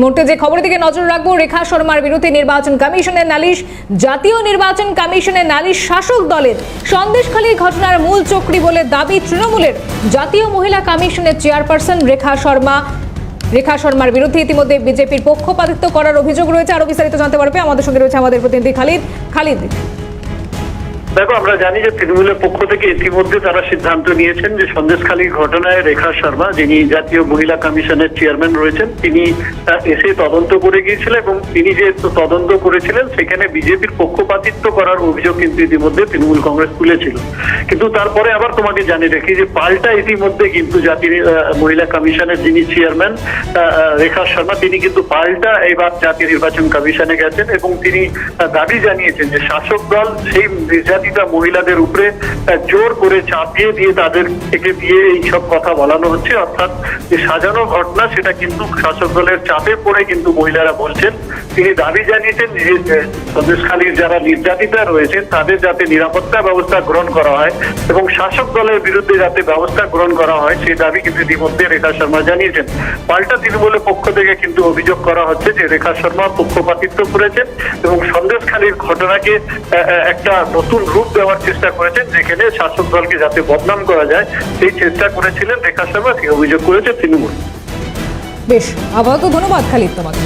মুহূর্তে যে খবরের দিকে নজর রাখব, রেখা শর্মার বিরুদ্ধে নির্বাচন কমিশনের নালিশ, জাতীয় নির্বাচন কমিশনের নালিশ, শাসক দলের সন্দেশখালী ঘটনার মূল চক্রী বলে দাবি তৃণমূলের জাতীয় মহিলা কমিশনের চেয়ারপারসন রেখা শর্মা। রেখা শর্মার বিরুদ্ধে ইতিমধ্যে বিজেপির পক্ষপাতিত্ব করার অভিযোগ রয়েছে। আরও বিস্তারিত জানতে পারবে আমাদের সঙ্গে রয়েছে আমাদের প্রতিনিধি খালিদ। খালিদ দেখো আমরা জানি যে তৃণমূলের পক্ষ থেকে ইতিমধ্যে তারা সিদ্ধান্ত নিয়েছেন যে সন্দেশখালী ঘটনায় রেখা শর্মা যিনি জাতীয় মহিলা কমিশনের চেয়ারম্যান রয়েছেন তিনি এসে তদন্ত করে গিয়েছিলেন এবং তিনি যে তদন্ত করেছিলেন সেখানে বিজেপির পক্ষপাতিত্ব করার অভিযোগ কিন্তু ইতিমধ্যে তৃণমূল কংগ্রেস তুলেছিল। কিন্তু তারপরে আবার তোমাকে জানিয়ে রাখি যে পাল্টা ইতিমধ্যে কিন্তু আহ, মহিলা কমিশনের যিনি চেয়ারম্যান রেখা শর্মা তিনি কিন্তু পাল্টা এবার জাতীয় নির্বাচন কমিশনে গেছেন এবং তিনি দাবি জানিয়েছেন যে শাসক দল সেই নির্যাতিতা মহিলাদের উপরে জোর করে চাপিয়ে দিয়ে তাদের থেকে দিয়ে এইসব কথা বলানো হচ্ছে। অর্থাৎ যে সাজানো ঘটনা, সেটা কিন্তু শাসক দলের চাপে পড়ে কিন্তু মহিলারা বলছেন, তিনি দাবি জানিয়েছেন যে সন্দেশখালীর যারা নির্যাতিতা রয়েছেন, তাদের যাতে নিরাপত্তা ব্যবস্থা গ্রহণ করা হয় এবং শাসক দলের বিরুদ্ধে যাতে ব্যবস্থা গ্রহণ করা হয়, সেই দাবি কিন্তু ইতিমধ্যে রেখা শর্মা জানিয়েছেন। পাল্টা তৃণমূলের পক্ষ থেকে কিন্তু অভিযোগ করা হচ্ছে যে, রেখা শর্মা পক্ষপাতিত্ব করেছেন এবং সন্দেশখালীর ঘটনাকে একটা নতুন রূপ দেওয়ার চেষ্টা করেছেন, যেখানে শাসক দলকে যাতে বদনাম করা যায়, সেই চেষ্টা করেছিলেন রেখা শর্মা অভিযোগ করেছে তৃণমূল। বেশ, আপাতত ধন্যবাদ খালিদ তোমাকে।